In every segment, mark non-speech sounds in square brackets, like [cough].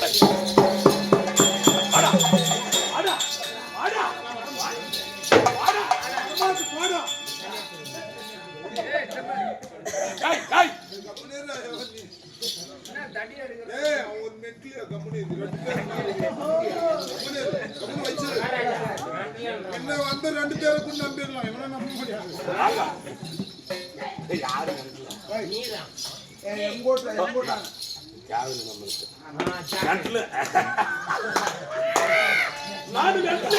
கழித்து நட்டுல நானு நட்டுல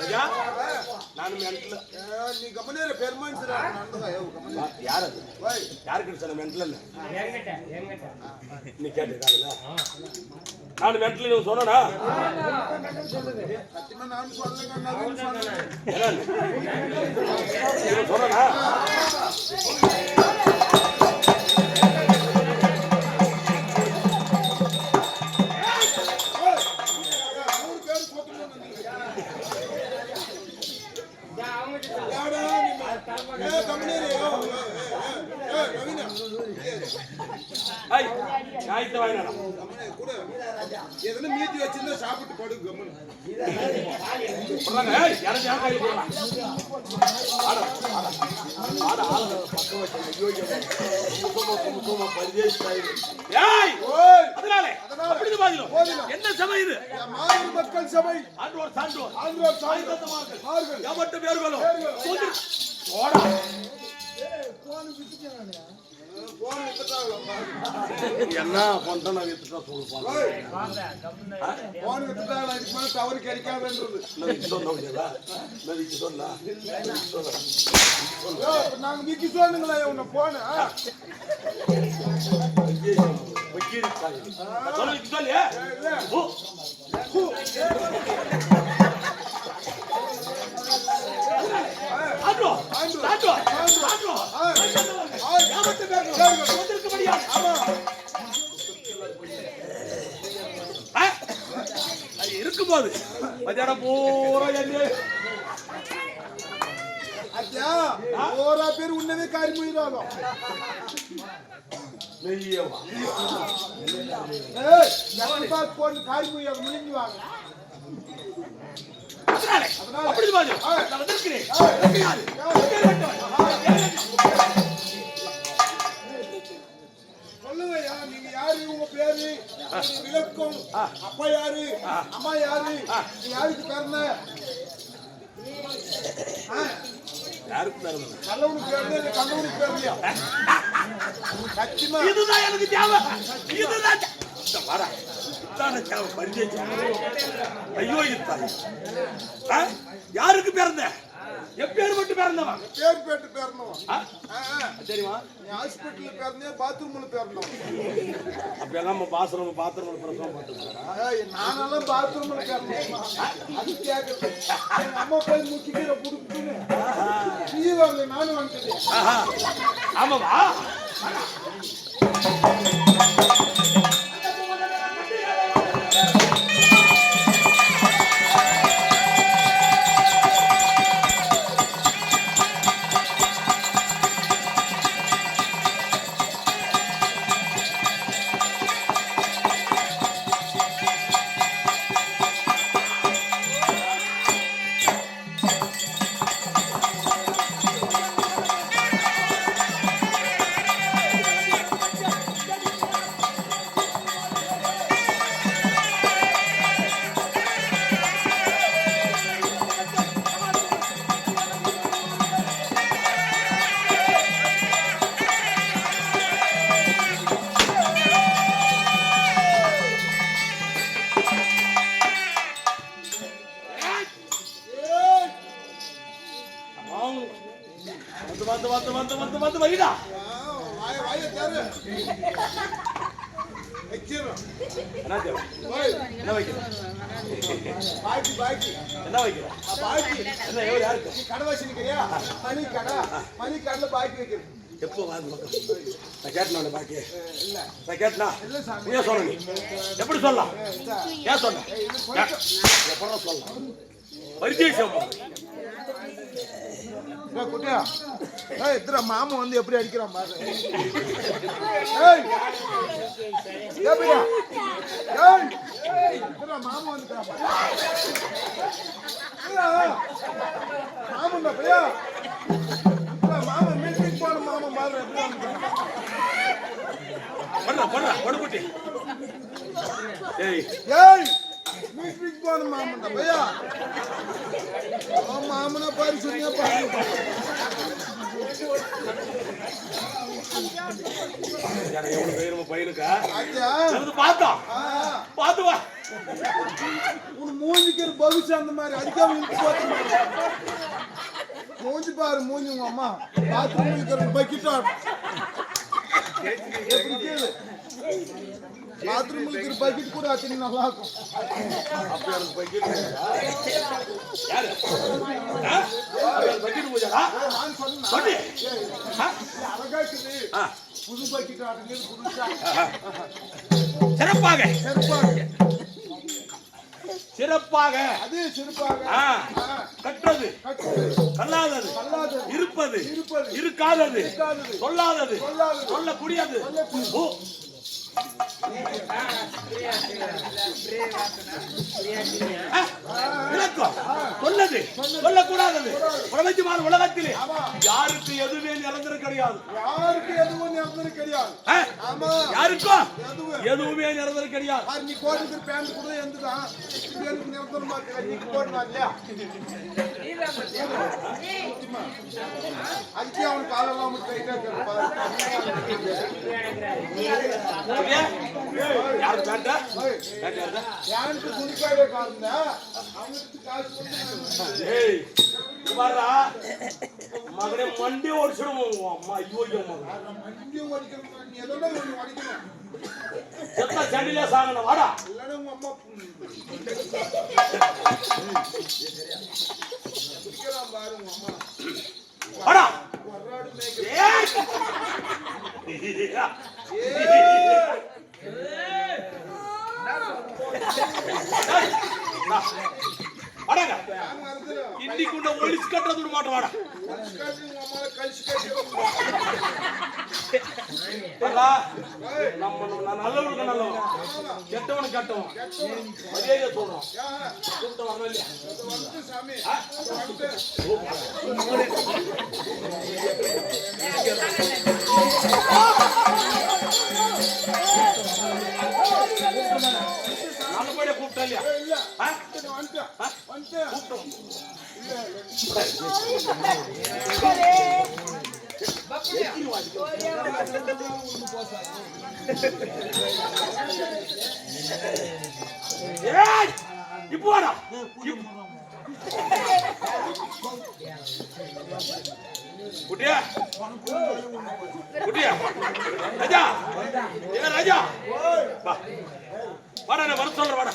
ராஜா நானு நட்டுல ஏய், நீ கம்பெனியில பெருமான் நடந்ததா ஏ கம்பெனி யார் அது ஓய் யாருக்கு சொன்ன மென்டல் நீ கேட்டுக்காதுல நானு மென்டல் நீ சொன்னா சத்தியமா நான் சொல்லுங்க நான் சொன்னேன் என்ன சொன்னா மூணு என்ன சபை இது? மக்கள் சபை. ஆண்டோர் சான்றோர். ஆந்திரா சாய் ஆயுதத்தமார்கள். மார்கள் எவட்ட பேர்களும் போடா. போன் வித்துட்டாங்க என்ன பண்றேன் நான் வித்துட்டா சொல்லுப்பாங்க ஓய் போன் வித்துட்டாங்க இதுக்கு மேல தவறு கிடைக்காதுன்றது நான் சொன்ன முடியாதா நான் வித்து சொன்னா ஏய், அப்ப நாங்க விக்கி சொன்னுங்களே உன்னை போன சாய் சொல்ல இருக்கும்போது மத்தியானம் பூரா என்ன ஓரா பேர் உன்னவே காரி கண்டிப்பா போட்டு காரி முயிராகும் முடிஞ்சு வாங்க அப்படி பாரு நான் வந்திருக்கிறேன் ஏய், இருக்கிறாரு. பேர் வேண்டவன். சொல்லுங்க யா, நீங்க யாரு உங்க பேரு விளக்கம் அப்பா யாரு அம்மா யாரு நீ யாருக்கு பிறந்த இதுதான் எனக்கு தேவை இதுதான் இதான தேவை பரிச்சயம் ஐயோ இது தாய். ஆ? யாருக்கு பிறந்த? எப்பேர் மட்டும் பிறந்தவன் பேர் பேட்டு பிறந்தவன். தெரியுமா? நீ ஹாஸ்பிட்டல்ல பிறந்தே பாத்ரூம்ல பிறந்தவன். அப்ப எல்லாம் நம்ம பாத்ரூம் பாத்ரூம் பிரசவம் பார்த்துருக்காங்க ஏய், நானெல்லாம் பாத்ரூம்ல பிறந்தவன். அது கேட்கறது எங்க அம்மா போய் முக்கிக்கிற புடுக்குன்னு நீ வரல நானும் வந்துட்டேன் ஆஹா. ஆமாவா? வந்து வந்து வந்து வந்து வந்து வைடா. வாய வாய தரு வைக்கிறோம். என்ன தேவை என்ன வைக்கிறேன் பாக்கி பாக்கி என்ன வைக்கிறேன் ஆ, பாக்கி என்ன எவ்வளோ யாருக்கு? கடை வச்சிருக்கியா மணி கடை. மணி கடையில பாக்கி வைக்கிறது. எப்போ வாங்க மக்கள்? நான் கேட்டேன் பாக்கி இல்ல. நான் கேட்டனா இல்ல சாமி. நீ ஏன் சொல்ல நீ. எப்படி சொல்லலாம். ஏன் சொன்ன? சொல்லலாம். பரிச்சயம் குட்டியா. ஏய் இத்தர மாமா வந்து எப்படி அடிக்கிறான் பாரு. ஏய் ஏபியா ஏய் இத்தர மாமா வந்துக்கிறான் பாரு. மாமன்டா பையா இத்தர மாமா மீட்டிங் போன மாமா பாரு எப்படி பண்றா பண்றா படுக்குட்டி. ஏய். ஏய் மீட்டிங் போன மாமன்டா பையா அவன் பாரு சொன்னியா பாரு பையனுக்கா அந்த மாதிரி அடிக்காம மூஞ்சி பாரு மூஞ்சி உங்க அம்மா பார்த்து மூஞ்சிக்கிற பக்கிட்டா எப்படி கேளு பாத்ரூம் இருக்கிற பக்கெட் கூட அத்தனை நல்லா இருக்கும். புது பக்கெட் ஆட்டுங்க புதுசா சிறப்பாக. செருப்பாக சிறப்பாக. அதே. ஆ. கற்றது கட்டுது கல்லாதது கல்லாதது. இருப்பது இருப்பது. இருக்காதது இருக்காதது. சொல்லாதது சொல்லக்கூடியது. விளக்கம். சொன்னது. சொல்லக்கூடாதது. பிரபஞ்சமான உலகத்திலே. யாருக்கு எதுவுமே நிரந்தர கிடையாது. யாருக்கு எதுவும் நடந்தது கிடையாது? ஆமா. யாருக்கும் எதுவும் எதுவுமே நிரந்தர கிடையாது. நீ போட்டுக்கிற பேண்ட் கூட எந்ததான் எனக்கு நிரந்தரமா நீ இல்லையா? அதுக்கே அவன் காலெல்லாம் டைட்டா இருக்கு பாரு. பேண்டா பேண்ட் யாருடா? பேண்ட் துணிக்காக காரண அவனுக்கு காசு கொடுத்து ஏய் மகனே மண்டி ஓடிச்சிடும் அம்மா ஐயோ ஐயோ மகன் மண்டியும் உடைக்கணும் நீ செத்த வாடா இல்லைன்னா உங்க அம்மா பாரு உங்க அம்மா வாடா ஏய் வாடாங்க [laughs] நாங்க இருக்கிறோம் இன்னைக்கு உன்னை ஒளிச்சு கட்டுறது விட. மாட்டோம் வாடா கழிச்சு காட்டி உங்க அம்மாவை இப்போ வாடா குட்டியா குட்டியா ராஜா ஏ ராஜா வாடா நான் வர சொல்றேன் வாடா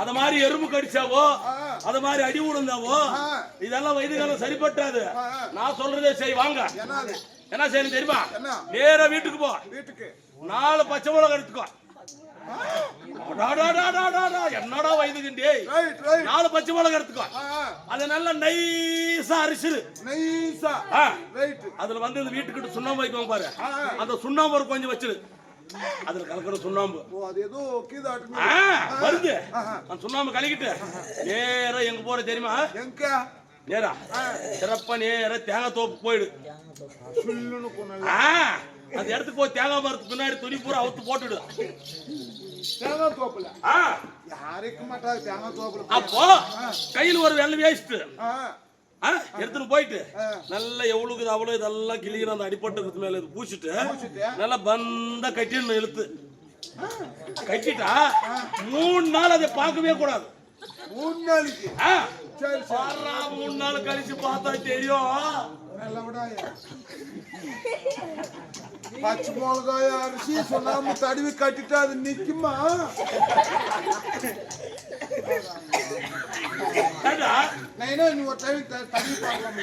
அத மாதிரி எறும்பு கடிச்சாவோ அத மாதிரி அடி விழுந்தாவோ. இதெல்லாம் வயதுகாலம் சரிப்பட்டாது. ஆ, ஆ. நான் சொல்றதே செய் வாங்க. என்ன செய்யணும் தெரியுமா? நேரா வீட்டுக்கு போ. வீட்டுக்கு. நாலு பச்சை மிளகா எடுத்துக்கோ. என்னடா ரைட் நாலு பச்சை மிளகா எடுத்துக்கோ. அதை நல்லா நைஸா அரிசிடு நைஸா அதுல வந்து வீட்டுக்கிட்ட சுண்ணாம்பு வைக்குவாங்க பாரு. அந்த சுண்ணாம்பு கொஞ்சம் வச்சிரு. அதுல கலக்கிற சுண்ணாம்பு. ஓ அது ஏதோ கீதாட்டு வருது. அந்த சுண்ணாம்பு கலக்கிட்டு. நேரா எங்க போற தெரியுமா? எங்க? நேரா. சிறப்பா நேரா தேங்காய் தோப்பு போயிடு. அந்த இடத்துக்கு போய் தேங்காய் மரத்துக்கு பின்னாடி துணி பூரா அவுத்து போட்டுடு. தேங்காய் தோப்புல? யாருக்கு மாட்டாங்க தேங்காய் தோப்புல. அப்போ கையில ஒரு வெள்ளை வேஸ்ட் எடுத்துட்டு போயிட்டு. நல்லா எவ்வளவுக்கு அவ்வளவு இதெல்லாம் கிளிக்கிற அந்த அடிப்பட்டதுக்கு மேல பூசிட்டு. நல்லா பந்தா கட்டிடணும் இழுத்து. கட்டிட்டா மூணு நாள் அதை பார்க்கவே கூடாது. மூணு நாளைக்கு. மூணு நாள் கழிச்சு பார்த்தா தெரியும். பச்சை மிளகாய அரிசி சொன்னாம தடவி கட்டிட்டு அது நிக்குமா? நீ ஒரு டைம் தடவி பார்க்கலாம்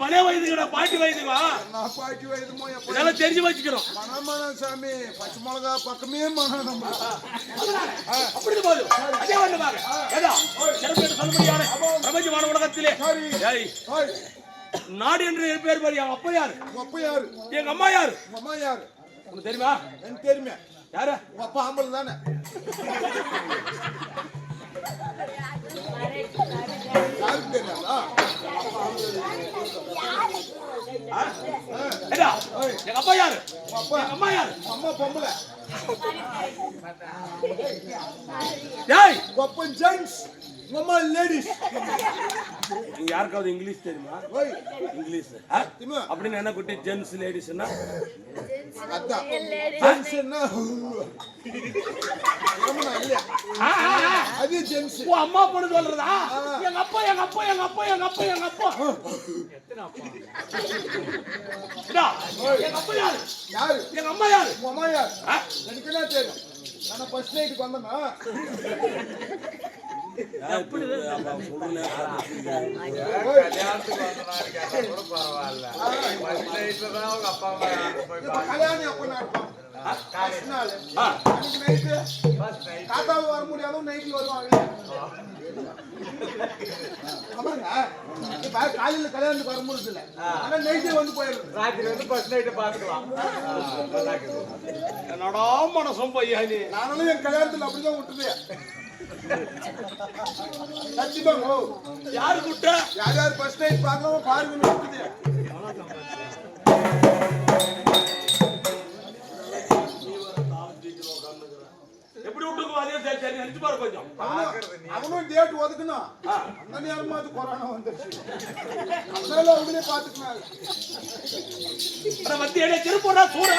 பழைய வயதுங்கடா பாட்டி வயதுவா நான் பாட்டி வயதுமோ இதெல்லாம் தெரிஞ்சு வச்சுக்கிறோம் மனமான சாமி பச்சை மிளகா பக்கமே மனம் நம்ம. அப்படி போதும் அதே வந்து ஏதா சிறப்பு பிரபஞ்சமான உலகத்திலே. சரி. நாடு என்று பேர் பாரு என் அப்பா யாரு? அப்பா யாரு? எங்க அம்மா யாரு? அம்மா யாரு? உனக்கு தெரியுமா? எனக்கு தெரியுமே. யாரு? உங்க அப்பா ஆம்பளை தானே. யாருக்கு தெரியாதா? எங்க அப்பா யாரு? அப்பா. அம்மா யாரு? அம்மா பொம்பளை. ஏய்! அப்பா ஜென்ஸ் அம்மா லேடிஸ் நீங்க யாருக்காவது இங்கிலீஷ் தெரியுமா? ஓய். இங்கிலீஷ். அப்படின்னு என்ன குட்டி? ஜென்ஸ் லேடிஸ்னா அதான். ஜென்ஸ்னா அது ஜென்ஸ் ஓ அம்மா பொண்ணு சொல்றதா? எங்க அப்பா எங்க அப்பா எங்க அப்பா எங்க அப்பா எங்க அப்பா. எங்க அப்பா யாரு? யாரு? எங்க அம்மா யாரு? உங்க அம்மா யாரு? எனக்கு என்ன தெரியும்? நான் ஃபர்ஸ்ட் நைட்டுக்கு வந்தேன்னா எப்படி அப்பா அம்மா வர நைட்ல வருவாங்க காலையில கல்யாணத்துக்கு வர முடியல ஆனா நைட்டே வந்து போயிடுது ராத்திரி வந்து first night பார்த்துக்கலாம். என்னடா மனசும் பையா நீ நானும் என் கல்யாணத்துல அப்படிதான் விட்டுருவேன் சத்தியமாங்க யாரு கூட்ட யார் யார் ஃபர்ஸ்ட் நைட் பார்க்கலாமோ பாருங்க எப்படி விட்டுக்கு அதே சரி சரி நினைச்சு பாரு கொஞ்சம் அவனும் அவனும் டேட் ஒதுக்கணும் ஆ. அந்த நேரமா அது கொரோனா வந்துருச்சு அதனால அவங்களே பாத்துக்கினாங்க அட வந்து எடே திருப்பூரா சூர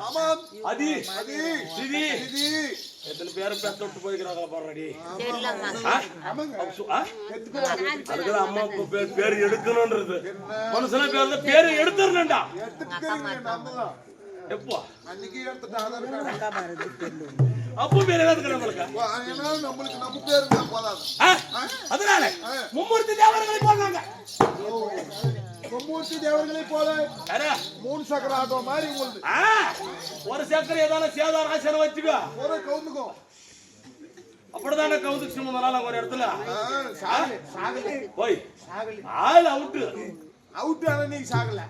ஆமாம் அதி அது திதி இது எத்தனை பேரும் பெத்த விட்டு போய்க்கிறாங்களா பாருடி அதுக்குதான் அம்மா அப்பா பேர் பேர் எடுக்கணும்ன்றது. மனுஷன பேர் பேர் எடுத்துடணும்டா. எப்போ? அன்னைக்கு அப்போ பேர் நம்மளுக்கு. நம்ம பேர் போதாது? அதனால மும்மூர்த்தி தேவர்களை போடுறாங்க. கொம்பூர்த்தி தேவர்களை போல? மூணு சக்கர ஆட்டோ மாதிரி உங்களுக்கு ஒரு சக்கரை ஏதாவது சேதார ஆசனம் வச்சுக்கோ. ஒரு கவுந்துக்கும் அப்படிதானே கவுதுக்கு முதல்ல ஒரு இடத்துல. சாகலை போய். சாகலை. ஆள் அவுட்டு அவுட்டு ஆனா நீங்க சாகல.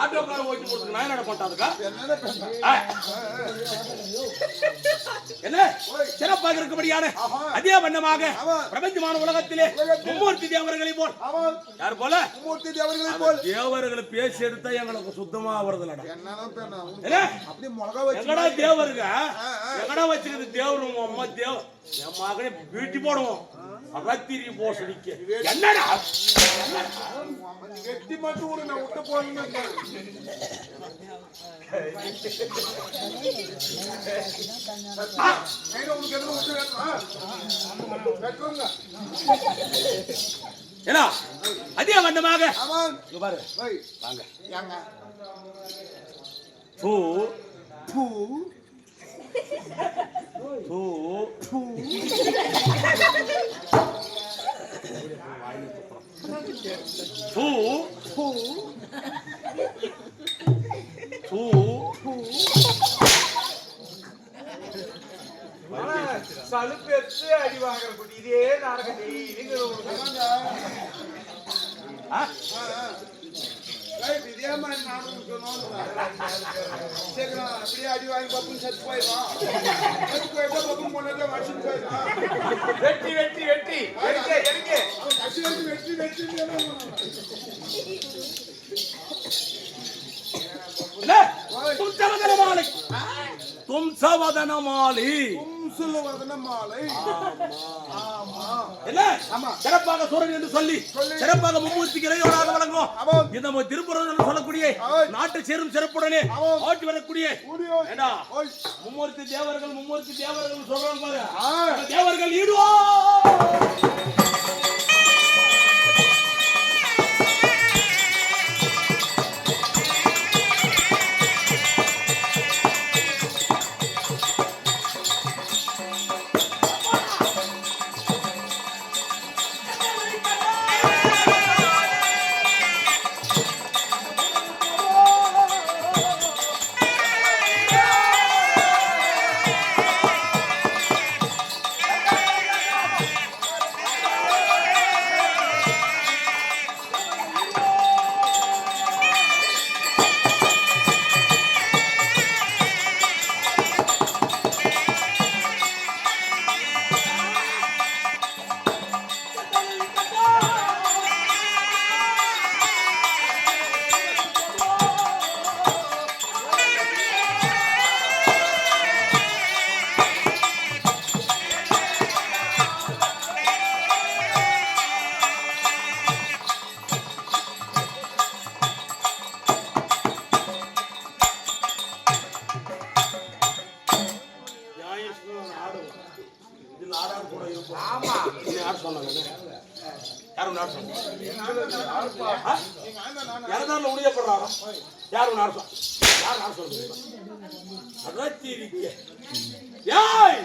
ஆட்டோக்கார ஓட்டி போட்டு நான் என்ன பேசுற? என்ன? சிறப்பாக இருக்கும்படியான அதே வண்ணமாக பிரபஞ்சமான உலகத்திலே மும்மூர்த்தி தேவர்களை போல். யார் போல? மூர்த்தி தேவர்களைப் போல். தேவர்களை பேசி எடுத்தா எங்களுக்கு சுத்தமா வச்சு எங்கடா தேவருங்க? எங்கடா வச்சுக்கிறது தேவரு? அம்மா தேவ என் மகனே வீட்டி போடுவோம். ரத்திரி போசடிக்க. என்னடா? வெட்டி மட்டும் ஒரு நான் விட்டு போகணும் உனக்கு எதுவும் விட்டு வேணுமா? என்ன அதே வண்ணமாக பாரு. வை வாங்க. ஏங்க? பூ பூ பூ பூ பூ பூ பூ ஆனா, சலுப்பெத்து அடி வாங்குற குட்டி இதே நாடகம் டெய்லிங்கிற உங்களுக்கு ஆ? ரைட் இதே மாதிரி நானும் சொன்னோம் சீக்கிரம் அப்படியே அடி வாங்கி பப்புன்னு செத்து போயிடும் செத்து போயிட்டா பப்பு முன்னாடி வச்சுட்டு போயிடும் வெட்டி வெட்டி வெட்டி கட்சி தும் சவதன மாலை தும் சவதன சொல்லுவதன மாலை. ஆமா. என்ன? ஆமா. சிறப்பாக சூரன் என்று சொல்லி. சிறப்பாக மும்மூர்த்திக்கு இறைவனாக வழங்கும். இந்த என்று சொல்லக்கூடிய. நாட்டு சேரும் சிறப்புடனே. ஆட்டி வரக்கூடிய மும்மூர்த்தி தேவர்கள் மும்மூர்த்தி தேவர்கள் சொல்றாங்க தேவர்கள் ஈடுவா. யார் சொல் யார் யார் சொல்றீங்க அகத்தி இருக்க யாய்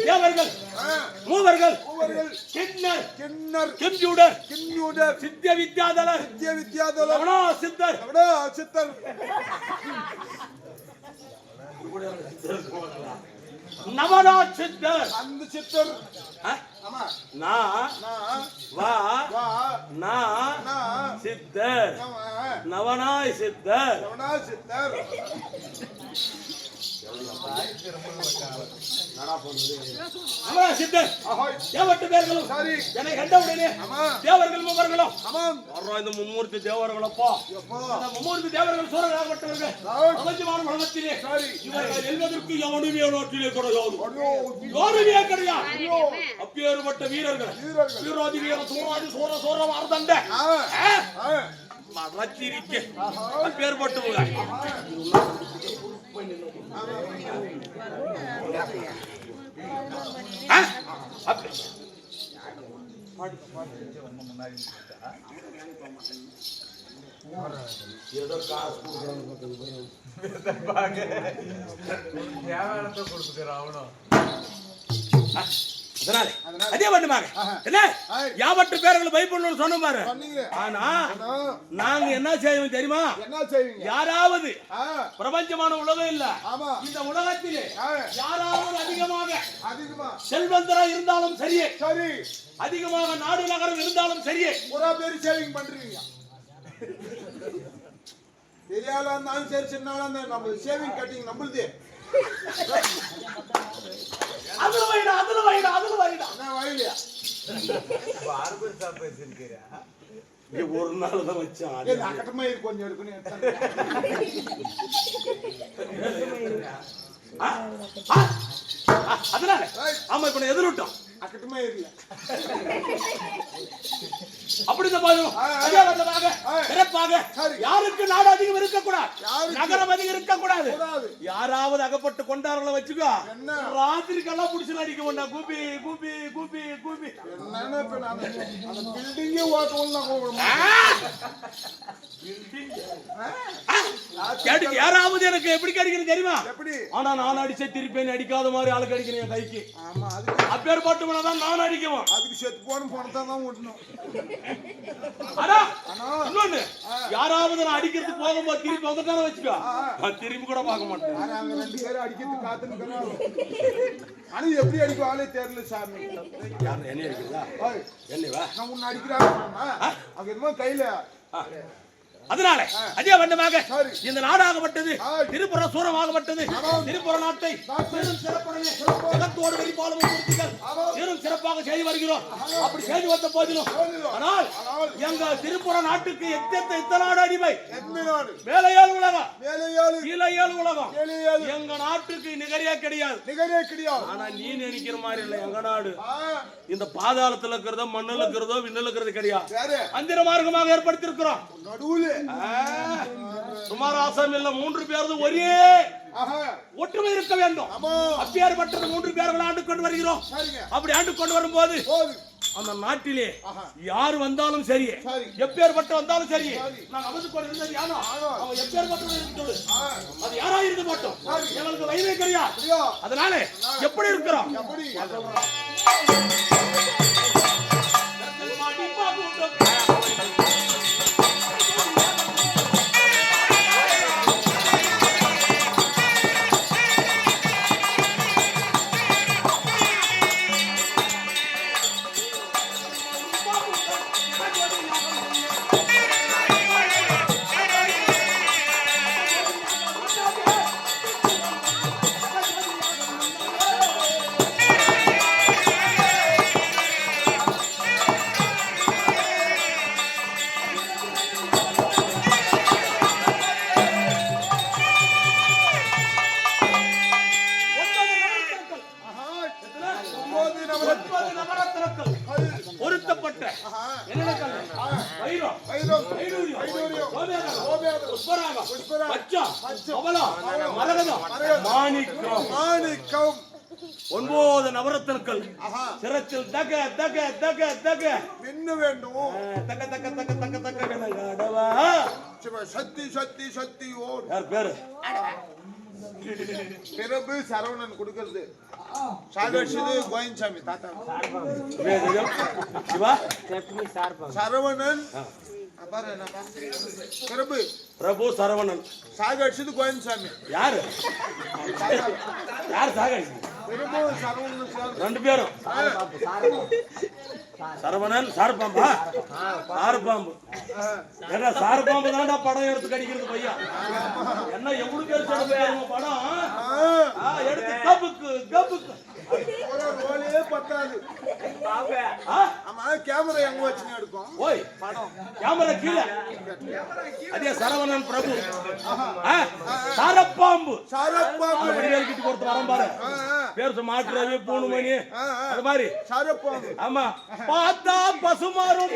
தேவர்கள் மூவர்கள் கிண்ணர் கிண்ணர் கெம்ப்யூட்டர் கிண்ணியுடர் சித்திய வித்யாதலர் வித்ய வித்யாதலம் ரமணா சித்தர் அப்படியே சித்தர் நவனா சித்தர். அந்த சித்தர். சித்தர். நவனாய் சித்தர். எவனா சித்தர். பேர்களும் என்னை ஆமா தேவர்கள் இந்த மும்மூர்த்தி தேவர்களப்பா மும்மூர்த்தி தேவர்கள் சூழலாகப்பட்டவர்கள் ராவ். உலகத்திலே இவர்கள் எல்வதற்கு எவனுமே நாட்டிலே கிடையாது யாருமே கிடையாது அப்பேறுபட்ட வீரர்கள் வீராதி வீர சூராதி சூர சூர வார்தண்ட ஆ ஆ மறச்சிருக்க அப்ப- ஏதோ காசு கொடுக்குறாங்க தேவையானதை கொடுத்துக்கிறான் அவனும் அதே பண்ணுமாங்க. என்ன. யாவற்று பேர்களை பயப்படணும்னு சொன்ன பாரு. ஆனா நாங்க என்ன செய்வோம் தெரியுமா? யாராவது பிரபஞ்சமான உலகம் இல்ல. இந்த உலகத்திலே யாராவது அதிகமாக அதிகமா. செல்வந்தரா இருந்தாலும் சரியே. சரி. அதிகமாக நாடு நகரம் இருந்தாலும் சரியே. ஒரு பேர் சேவிங் பண்றீங்க. பெரியாளா இருந்தாலும் சரி சின்னாலா இருந்தாலும் நம்ம சேவிங் கட்டிங் நம்மளுது. அதுல வைடா அதுல வைடா அதுல வைடா பார்பர் ஷாப் வச்சிருக்கியா ஒரு நாள் தான் வச்சான் அக்கட்டமா இருக்கு கொஞ்சம் இருக்குன்னு அதனால ஆமா இப்ப நான் எதிர்விட்டோம் அக்கட்டமா இருக்கல அப்படி இந்த பாருங்க ஆ, ஆ. அதே வண்ணமாக ஆ. சிறப்பாக. யாருக்கு நாடு அதிகம் இருக்கக்கூடாது? நகரம் அதிகம் இருக்கக்கூடாது. கூடாது. யாராவது அகப்பட்டு கொண்டாடுறத வச்சுக்கோ? ராத்திரிக்கெல்லாம் புடிச்சு அடிக்க மாட்டா கூப்பி கூப்பி கூப்பி கூப்பி பில்டிங்கே யாராவது எனக்கு எப்படி கிடைக்கிறது தெரியுமா? எப்படி? ஆனா நான் அடிச்ச திருப்பி அடிக்காத மாதிரி ஆளுக்கு அடிக்கிறேன் என் கைக்கு. அப்பேற்பட்டு தான் நான் அடிக்குவோம் அதுக்கு செத்து போன பணத்தை தான் விடணும் இன்னொன்னு. யாராவது நான் அடிக்கிறதுக்கு போகும்போது திருப்பி வந்துட்டாலும் வச்சுக்கோ. நான் திரும்பி கூட பார்க்க மாட்டேன். ஆனா அங்க ரெண்டு பேரும் அடிக்கிறதுக்கு காத்துன்னு ஆனா எப்படி அடிப்பாலே தெரியல சாமி. யார் என்ன அடிக்கிறதா? ஓய், என்ன வா. நான் உன்னை அடிக்கிறாங்க அங்க என்னமோ கையில அதனால அதே வண்ணமாக. இந்த நாடாகப்பட்டது. திருப்புற சூரமாகப்பட்டது. திருப்புற நாட்டை. பெரும் ஜகத்தோடு வெளிப்பாலும். பெரும் சிறப்பாக செய்து வருகிறோம். அப்படி செய்து வந்த போதிலும். ஆனால் எங்க திருப்புற நாட்டுக்கு எத்தெத்த எத்த நாடு அடிமை? ஏழு உலகம். ஏழு உலகம். எங்க நாட்டுக்கு நிகரியா கிடையாது. நிகரே கிடையாது. ஆனா நீ நினைக்கிற மாதிரி இல்ல எங்க நாடு? இந்த பாதாளத்துல இருக்கிறதோ மண்ணுல இருக்கிறதோ விண்ணுல இருக்கிறது கிடையாது. அந்திர மார்க்கமாக ஏற்படுத்தியிருக்கிறோம். நடுவுல. சுமார் ஆசாமி இல்ல மூன்று பேரது ஒரே ஒற்றுமை இருக்க வேண்டும். ஆமா. அப்பேற்பட்டது மூன்று பேர்கள் ஆண்டு கொண்டு வருகிறோம். அப்படி ஆண்டு கொண்டு வரும்போது போது. அந்த நாட்டிலே யார் வந்தாலும் சரி. எப்பேற்பட்டு வந்தாலும் சரி. நான் அமர்ந்து கொண்டு இருந்தது யாரோ. அவன் எப்பேற்பட்டு ஆ, அது யாரா இருந்து மாட்டோம். எங்களுக்கு வயதே கிடையாது அதனால எப்படி இருக்கிறோம்? தக தக மின்னு வேண்டும் அஹ், தக தக தக தக தக கனகாடவா. சிவ சக்தி சக்தி சக்தி ஓர். யார் பேரு? பிறப்பு சரவணன் கொடுக்கிறது. சாகடிச்சது கோயன்சாமி தாத்தா. சிவா? சரவணன். பாரு என்ன பாரு. பிறப்பு பிரபு சரவணன். சாகடிச்சது கோயன்சாமி. யாரு? யார் சாக பிறப்பு சரவணன். ரெண்டு பேரும். சரவணன் சார்பாம்பா? சார்பாம்பு. ஆ, ஏன்னா சார்பாம்பு தான்டா படம் எடுத்து கடிக்கிறது பையா என்ன எவ்வளவு பேர் படம்? எடுத்து கப்புக்கு ஒரு ரோலே பத்தாது ஆமா கேமரா எங்க வச்சுன்னு எடுக்கும் ஓய் கேமரா கீழே. அதே சரவணன் பிரபு. சாரப்பாம்பு. சாரப்பாம்பு. வடிவேல் கிட்ட கொடுத்து வரம் பாரு. பேர் மாட்டு ரவி பூணுமணி. ஆ, ஆ. அது மாதிரி. சாரப்பாம்பு. ஆமா. பார்த்தா பசுமாறும்.